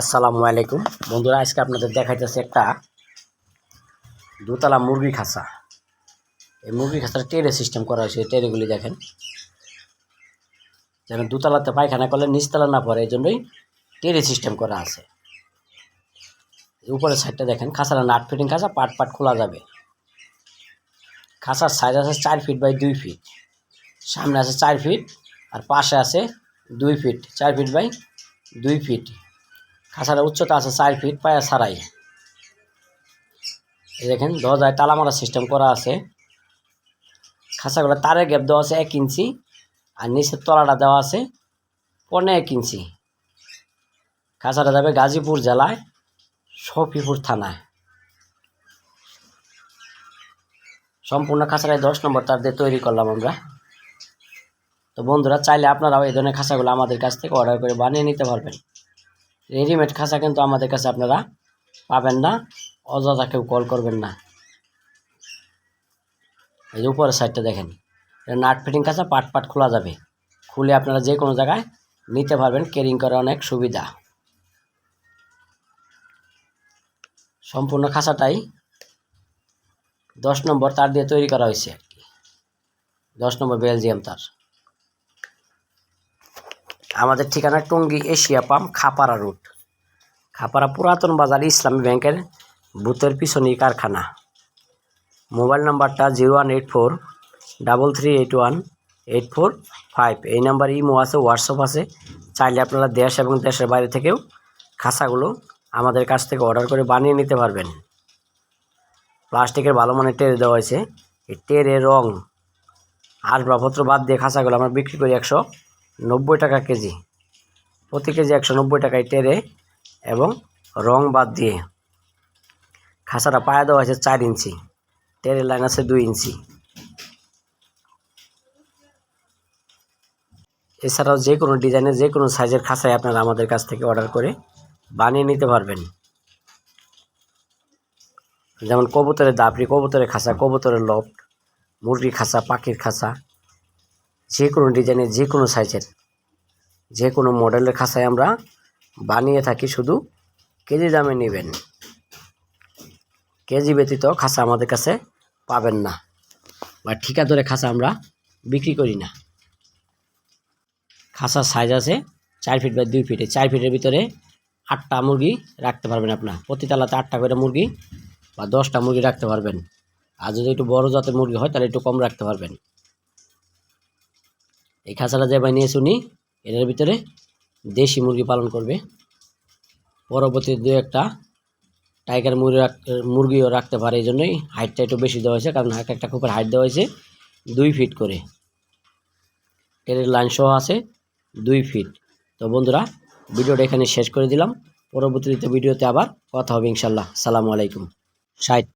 আসসালামু আলাইকুম। বন্ধুরা, আজকে আপনাদের দেখাইতেছে একটা দোতলা মুরগি খাঁচা। এই মুরগি খাঁচাটা টেরে সিস্টেম করা হয়েছে, এই টেরেগুলি দেখেন। যেন দুতলাতে পায়খানা করলে নিচতলা না পড়ে এই জন্যই টেরে সিস্টেম করা আছে। উপরের সাইডটা দেখেন খাঁচাটা নাট ফিটিং খাঁচা, পাট পাট খোলা যাবে। খাঁচার সাইজ আছে চার ফিট বাই দুই ফিট সামনে আছে চার ফিট আর পাশে আছে দুই ফিট চার ফিট বাই দুই ফিট খাঁচার উচ্চতা আছে চার ফিট, পায়া ছাড়াই। দেখেন, দরজায় তালা মারা সিস্টেম করা আছে। খাঁচাগুলো তারের গ্যাপ দেওয়া আছে এক ইঞ্চি আর নিচের তলাটা দেওয়া আছে পনেরো এক ইঞ্চি। খাঁচাটা যাবে গাজীপুর জেলায়, শফিপুর থানায়। সম্পূর্ণ খাঁচাটায় দশ নম্বর তার দিয়ে তৈরি করলাম আমরা। তো বন্ধুরা, চাইলে আপনারাও এই ধরনের খাঁচাগুলো আমাদের কাছ থেকে অর্ডার করে বানিয়ে নিতে পারবেন। রেডিমেড খাঁচা কিন্তু আমাদের কাছে আপনারা পাবেন না। অযথা কেউ কল করবেন না। এই যে উপরের সাইডটা দেখেন। নাট ফিটিং খাঁচা পাট পাট খোলা যাবে। খুলে আপনারা যে কোনো জায়গায় নিতে পারবেন। ক্যারিং করা অনেক সুবিধা। সম্পূর্ণ খাঁচাটাই দশ নম্বর তার দিয়ে তৈরি করা হয়েছে আর কি। দশ নম্বর বেলজিয়াম তার। আমাদের ঠিকানা Tongi Asia pump Khapara route Khapara পুরাতন বাজার ইসলামী ব্যাংকের বুথের পিছনেই কারখানা। মোবাইল নাম্বারটা zero one eight four double three eight one eight four five. এই নাম্বার ইমো আছে, হোয়াটসঅ্যাপ আছে। চাইলে আপনারা দেশ এবং দেশের বাইরে থেকেও খাসাগুলো আমাদের কাছ থেকে অর্ডার করে বানিয়ে নিতে পারবেন। প্লাস্টিকের ভালো মানের টেরে দেওয়া হয়েছে। এই টেরে রং আসবাবপত্র বাদ দিয়ে খাঁচাগুলো আমরা বিক্রি করি একশো। নব্বই টাকা কেজি। প্রতি কেজি একশো নব্বই টাকায় টেরে এবং রং বাদ দিয়ে খাসাটা পায়ে দেওয়া আছে চার ইঞ্চি। টেরে লাইন আছে দুই ইঞ্চি। এছাড়াও যে কোনো ডিজাইনের, যে কোনো সাইজের খাঁচাই আপনারা আমাদের কাছ থেকে অর্ডার করে বানিয়ে নিতে পারবেন। যেমন কবুতরের দাপড়ি, কবুতরের খাঁচা কবুতরের লফট, মুরগির খাঁচা পাখির খাঁচা যে কোনো ডিজাইনের যে কোনো সাইজের যে কোনো মডেলের খাঁচাই আমরা বানিয়ে থাকি শুধু কেজি দামে নেবেন। কেজি ব্যতীত খাঁচা আমাদের কাছে পাবেন না বা ঠিকা ধরে খাঁচা আমরা বিক্রি করি না। খাঁচার সাইজ আছে চার ফিট বা দুই ফিটে চার ফিটের ভিতরে আটটা মুরগি রাখতে পারবেন আপনার প্রতি তালাতে আটটা করে মুরগি বা দশটা মুরগি রাখতে পারবেন। আর যদি একটু বড় জাতের মুরগি হয় তাহলে একটু কম রাখতে পারবেন। এই খাঁচাটা যে বানিয়েছে উনি, এটার ভিতরে দেশি মুরগি পালন করবে। পরবর্তী দু একটা টাইগার মুরগি মুরগিও রাখতে পারে এই জন্যই হাইটটা একটু বেশি দেওয়া হয়েছে, কারণ এক একটা খুপের হাইট দেওয়া হয়েছে দুই ফিট করে। এর লাইন সহ আছে দুই ফিট তো বন্ধুরা, ভিডিওটা এখানে শেষ করে দিলাম। পরবর্তীতে ভিডিওতে আবার কথা হবে ইনশাল্লাহ সালামু আলাইকুম। ষাট